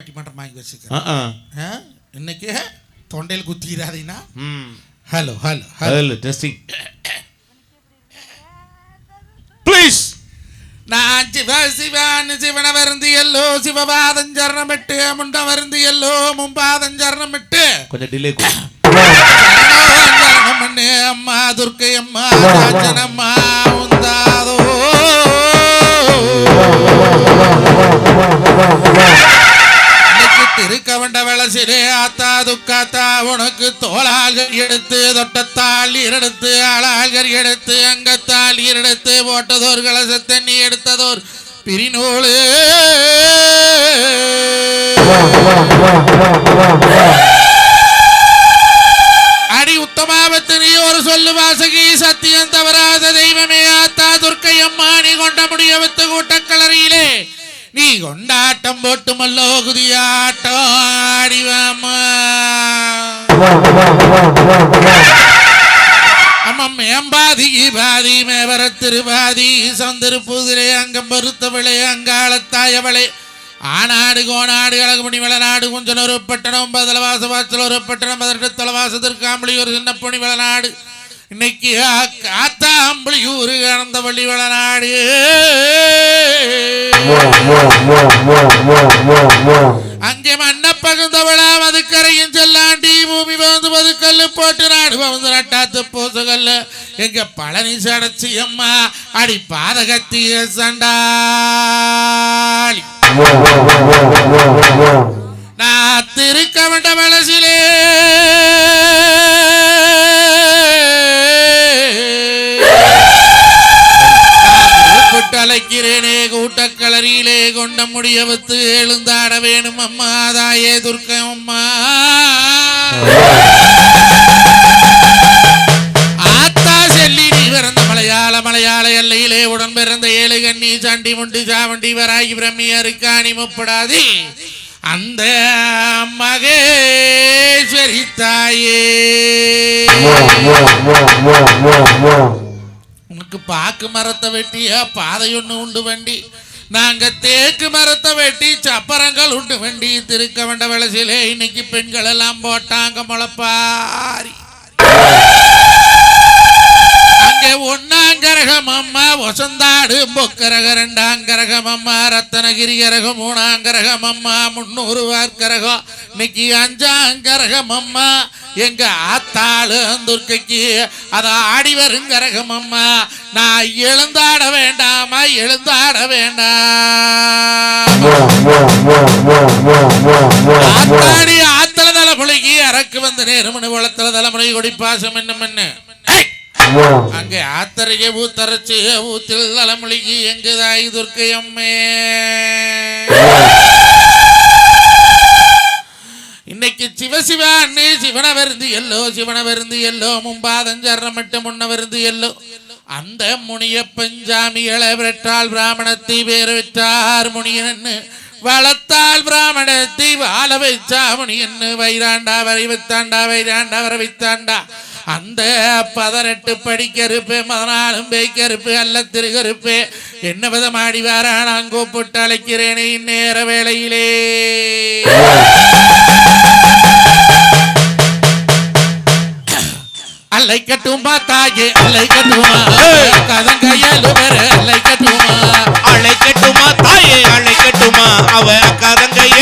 பட்டிமன்றம் வாங்கி வச்சுக்கிறேன்? இன்னைக்கு தொண்டையில் குத்திடாதீங்கன்னா hello hello hello testing please நான் சிவ சிவான்னு சிவன வருந்தி எல்லோ சிவபாதம் சரணமிட்டு முண்ட வருந்தி எல்லோ மும்பாதம் சரணமிட்டு. கொஞ்சம் டிலே அம்மா துர்க்கை அம்மா ராஜனம்மா உனக்கு தோளால்கள் எடுத்து தொட்டத்தால் எடுத்து ஆளால்கள் எடுத்து அங்கத்தால் எடுத்து போட்டதோர் கலசத்தை நீ எடுத்ததோர் பிரிநூலு. அடி உத்தமாபத்து நீ ஒரு சொல்லு வாசகி சத்தியம் தவறாத தெய்வமே ஆத்தா துர்க்கை அம்மா நீ கொண்ட முடியவத்து கூட்டக்கலரியிலே நீ கொண்டாட்டம் போட்டுமல்லோ குதியாட்டம். அம்மா மேம்பாதி பாதி மேவர திருபாதி சந்திருப்புதிலே அங்கம் பருத்தவளே அங்காளத்தாயவளே. ஆனாடு கோனாடு அழகுமணி வளநாடு கொஞ்சம் பட்டணம் பதலவாச வாசல் பட்டணம் பதினெட்டு தலவாச திருக்காம்பளி ஒரு சின்ன வளநாடு. இன்னைக்கு காத்தாம்பளியூர் கலந்த வள்ளி வளநாடு. அங்கே மன்ன மண்ண பகுந்தவளா மதுக்கரையும் செல்லாண்டி பூமி பகுந்து மதுக்கல்லு போட்டு நாடு பகுந்து நட்டாத்து பூசுகல்லு. எங்க பழனி சடச்சி அம்மா அடி பாதகத்திய சண்டாளி. நான் திருக்கமண்ட மனசிலே கூட்டக்களரியிலே கொண்ட முடியவத்து எழுந்தாட வேணும் அம்மா. தாயே துர்க்கம் அம்மா. ஆத்தா செல்லி நீ பிறந்த மலையாள மலையாள எல்லையிலே உடன் பிறந்த ஏழு கண்ணி சண்டி முண்டு சாவண்டி வராகி பிரம்மி அருக்காணி முப்படாதி. அந்த மகேஸ்வரி தாயே. உனக்கு பாக்கு மரத்தை வெட்டியா பாதை ஒன்று உண்டு வண்டி. நாங்க தேக்கு மரத்தை வெட்டி சப்பரங்கள் உண்டு வண்டி திருக்க வேண்ட வளசிலே. இன்னைக்கு பெண்கள் எல்லாம் போட்டாங்க முளப்பாரி. அங்கே ஒன்னாங்கரகம் அம்மா வசந்தாடு பொக்கரக ரெண்டாங்கரகம் அம்மா ரத்தனகிரி கரகம் மூணாங்கரகம் அம்மா முன்னூறு வார்க்கரகம் இன்னைக்கு அஞ்சாங்கரகம் அம்மா எங்க ஆத்தாளு துர்க்கைக்கு அதை ஆடி வருங்கரகம் அம்மா. நான் எழுந்தாட வேண்டாமா எழுந்தாட வேண்டாம் ஆத்தாடி ஆத்தல தலைமுறைக்கு இறக்கு வந்த நேரமனு குளத்துல தலைமுறை கொடி பாசம் என்ன மண்ணு. அங்கே ஆத்தரைய ஊத்தரைச்சு ஊத்தில் தலைமொழிக்கு எங்குதாய் துர்க்கை அம்மே? இன்னைக்கு சிவசிவா அண்ணே சிவன வருந்து எல்லோ சிவன வருந்து எல்லோ மும்பாதம் சரணமிட்டு முன்ன வருந்து எல்லோ. அந்த முனிய பஞ்சாமிகளை விரட்டால் பிராமணத்தை வேறு விற்றார் முனியன்னு வளத்தால் பிராமணத்தை வாழ வைச்சா முனியன்னு வைராண்டா வரை வைத்தாண்டா வைராண்டா வர வைத்தாண்டா. அந்த பதினெட்டு படிக்கருப்பு பதினாலும் பேய்க்கருப்பு அல்ல திருகருப்பு என்ன விதமாடி நான் கூப்பிட்டு அழைக்கிறேனே இந்நேர வேளையிலே. அல்லை கட்டுமா தாயே அல்லை கட்டுமா கதங்கையலு பெற அல்லை கட்டுமா அழைக்கட்டுமா தாயே அழைக்கட்டுமா? அவ கதங்கைய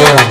Yeah.